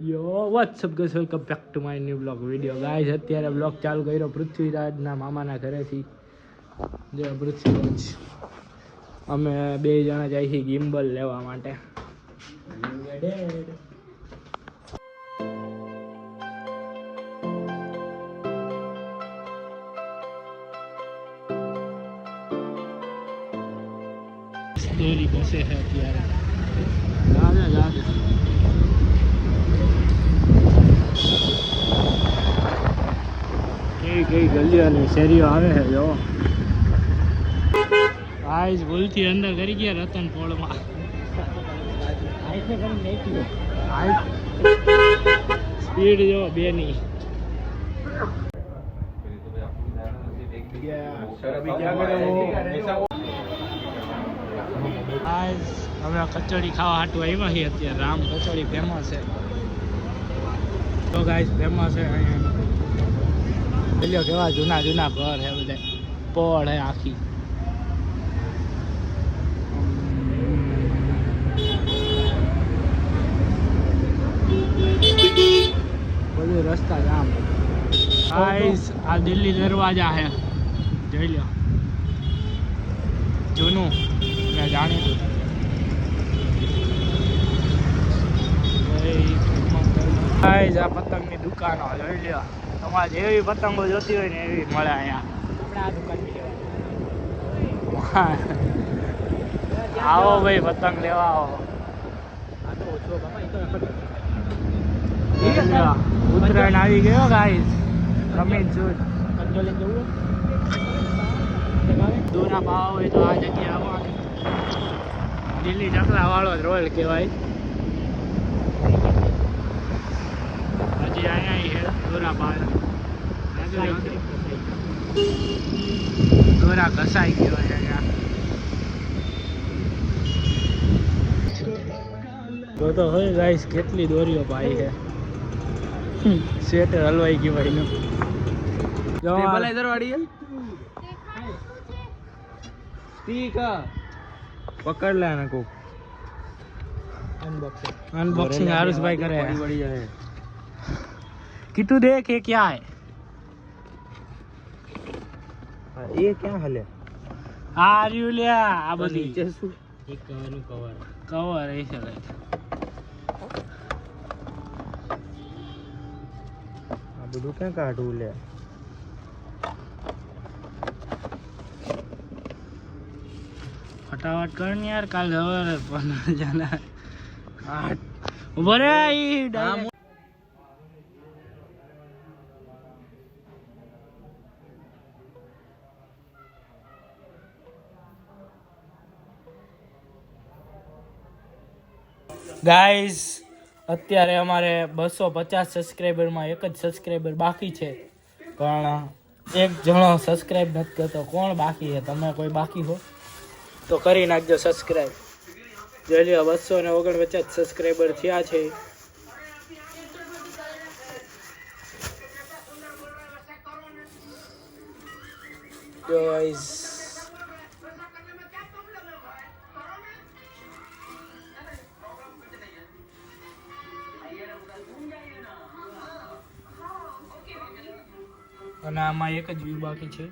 Yo what's up guys welcome back to my new blog video guys અત્યારે blog ચાલુ કર્યો પૃથ્વીરાજના મામાના ઘરેથી. જે પૃથ્વીરાજ, અમે બે જણા જાય છે ગિમ્બલ લેવા માટે. સ્ટોરી પાસે છે અત્યારે. જાજે જાજે કેવી કઈ ગલીઓ શેરીઓ આવે છે જો આજ ભૂલથી અંદર કરી ગયા રતન પોળમાં. સ્પીડ જો બે આજ અમે કચોડી ખાવા હાટું આવ્યા છીએ અત્યારે. રામ કચોડી ફેમસ છે. તો ગાઈસ ફેમસ છે અહીંયા. પેલો કેવા જૂના જૂના ઘર હે બધા. પડ હે આખી. બધું રસ્તા જામ ગાઈસ આ દિલ્હી દરવાજા હે. જોઈ લો. જૂનું. મેં જાણીતું ગાઈસ આ પતંગની દુકાનો જોઈ લ્યો તમારે જેવી પતંગો જોતી હોય ને એવી મળે અહીંયા. આવો ભાઈ પતંગ લેવા આવો. ઉત્તરાયણ આવી ગયો ગાઈસ રમીન છું દોરા ભાવ હોય તો આ જગ્યા આવવાનું. દિલ્હી ચકલા વાળો જ રોયલ કહેવાય. હજી અહીંયા છે દોરા પાર દોરા ઘસાઈ ગયો છે અહીંયા તો તો હોય ગાઈસ કેટલી દોરીઓ પાઈ છે સ્વેટર હલવાઈ ગયું ભાઈનું જો આ- પકડ લે ને કોક अनबॉक्सिंग आरुष भाई करे हैं किटू देख ये क्या है એ ક્યાં હલે આ રહ્યું લ્યા આ બધી નીચે શું એક કવરનું કવર કવર એ છે કઈ આ બધું ક્યાં કાઢવું લે ફટાફટ કર ને યાર કાલ સવારે પંદર જણા ઉભો રે ઈ ગાઈઝ અત્યારે અમારે બસો પચાસ સબસ્ક્રાઈબરમાં એક જ સબસ્ક્રાઈબર બાકી છે. પણ એક જણો સબસ્ક્રાઈબ નથી કરતો. કોણ બાકી છે? તમે કોઈ બાકી હો? તો કરી નાખજો સબસ્ક્રાઈબ જોઈ લ્યો, બસો ને ઓગણપચાસ સબસ્ક્રાઈબર થયા છે. Guys. અને આમાં એક જ વ્યૂ બાકી છે.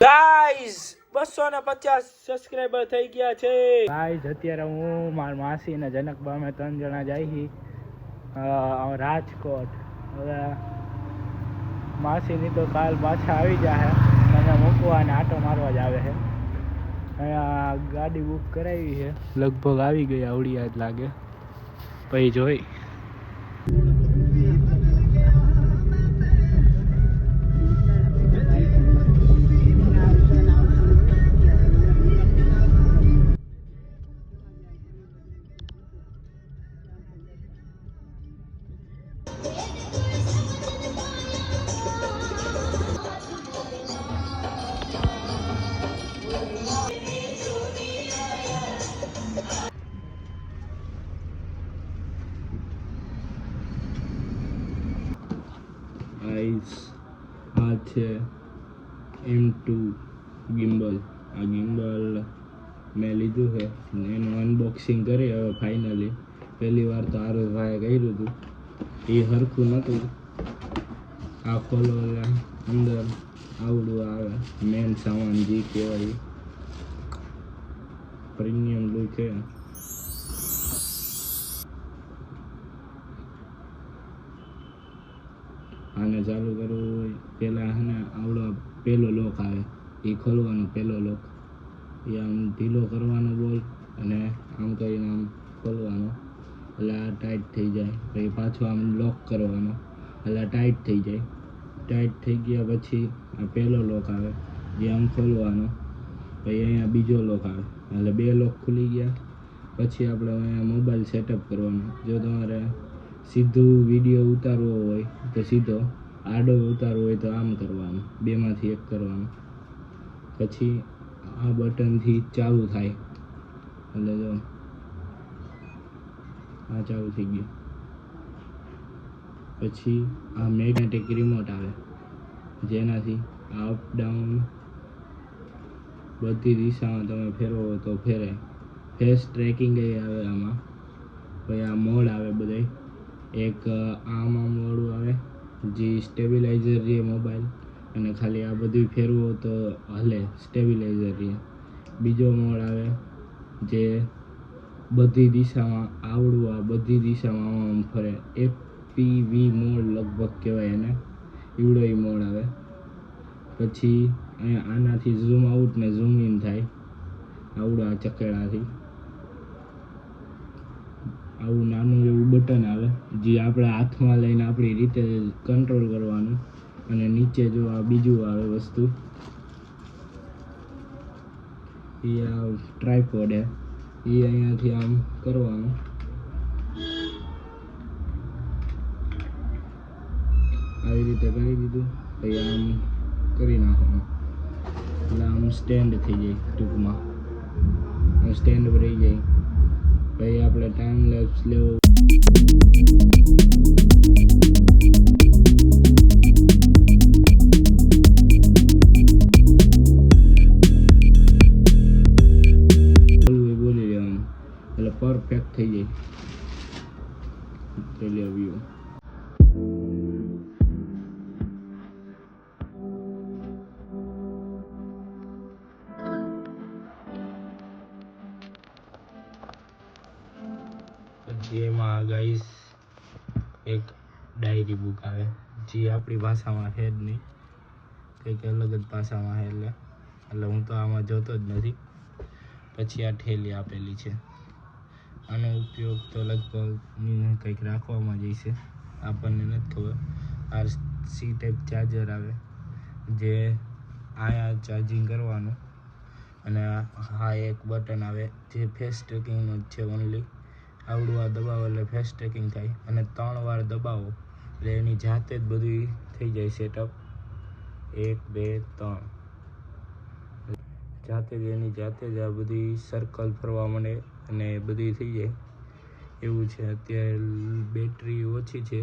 ગાઈઝ બસો ને પચાસ સબસ્ક્રાઈબર થઈ ગયા છે. ગાઈઝ અત્યારે હું મારા માસી ને જનકબા અમે ત્રણ જણા જાય છી રાજકોટ. હવે માસીની તો કાલ પાછા આવી જાય મને મૂકવા અને આટો મારવા જ આવે છે અહીંયા ગાડી બુક કરાવી છે લગભગ આવી ગઈ આવડી જ લાગે. પછી જોઈ. છે. એમ ટુ ગિમ્બલ આ ગિમ્બલ મેં લીધું છે. એનું અનબોક્સિંગ કરી હવે ફાઇનલી પહેલી વાર તો આરો ભાઈએ કર્યું હતું. એ હરખું નહોતું. આ ખોલો અંદર આવડું આવે. મેન સામાન જે કહેવાય પ્રીમિયમ લુક છે. આને ચાલુ કરવું હોય પહેલાં ને આવડો પહેલો લોક આવે એ ખોલવાનો પહેલો લોક. એ આમ ઢીલો કરવાનો બોલ અને આમ કરીને આમ ખોલવાનો. એટલે આ ટાઈટ થઈ જાય. પછી પાછો આમ લોક કરવાનો. એટલે ટાઈટ થઈ જાય. ટાઈટ થઈ ગયા પછી આ પહેલો લોક આવે, જે આમ ખોલવાનો. પછી અહીંયા બીજો લોક આવે. એટલે બે લોક ખુલી ગયા. પછી આપણે અહીંયા મોબાઈલ સેટઅપ કરવાનો. જો તમારે સીધું વીડિયો ઉતારવો હોય તો સીધો આડો ઉતારવો હોય તો આમ કરવાનું. બેમાંથી એક કરવાનું. પછી આ બટનથી ચાલુ થાય. એટલે જો આ ચાલુ થઈ ગયું. પછી આ મેગ્નેટિક રિમોટ આવે. જેનાથી આ અપ ડાઉન બધી દિશામાં તમે ફેરવો તો ફેરે ફેસ ટ્રેકિંગ આવે આમાં. પછી આ મોડ આવે બધાય. એક આમાં મોડું આવે, જે સ્ટેબિલાઇઝર રહે મોબાઈલ અને ખાલી આ બધું ફેરવો તો હલે સ્ટેબિલાઇઝર રહે બીજો મોડ આવે, જે બધી દિશામાં આવડું આ બધી દિશામાં આમ ફરે. એપીવી મોડ લગભગ કહેવાય એને. એવડો એ મોડ આવે. પછી અહીંયા આનાથી ઝૂમ આઉટ ને ઝૂમ ઇન થાય. આવડું ચકેડાથી. આવું નાનું એવું બટન આવે, જે આપણે હાથમાં લઈને આપણી રીતે કંટ્રોલ કરવાનું. અને નીચે જો આ બીજું આવે વસ્તુ, એ આ ટ્રાયપોડ એ અહીંયાથી આમ કરવાનું. આવી રીતે કરી દીધું, પછી આમ કરી નાખવાનું. એટલે આમ સ્ટેન્ડ થઈ જાય ટૂંકમાં. સ્ટેન્ડ પર રહી જાય. પછી આપણે ટાઈમ લેપ્સ લેવો. બોલી લેવાનું. એટલે પરફેક્ટ થઈ જાય. પેલી વ્યૂ પછી એમાં ગાઈસ એક ડાયરી બુક આવે. જે આપણી ભાષામાં છે જ નહીં. કંઈક અલગ જ ભાષામાં છે એટલે. એટલે હું તો આમાં જોતો જ નથી. પછી આ ઠેલી આપેલી છે. આનો ઉપયોગ તો લગભગ કંઈક રાખવામાં જઈશ આપણને નથી ખબર. આ સી ટાઈપ ચાર્જર આવે. જે આયા ચાર્જિંગ કરવાનું. અને હા એક બટન આવે. જે ફેસ ટ્રેકિંગનું જ છે ઓનલી આવડું આ દબાવો એટલે ફેસ ટ્રેકિંગ થાય અને ત્રણ વાર દબાવો એટલે એની જાતે જ બધું થઈ જાય સેટઅપ એક, બે, ત્રણ. જાતે જ એની જાતે જ આ બધી સર્કલ ફરવા માંડે અને બધી થઈ જાય. એવું છે. અત્યારે બેટરી ઓછી છે.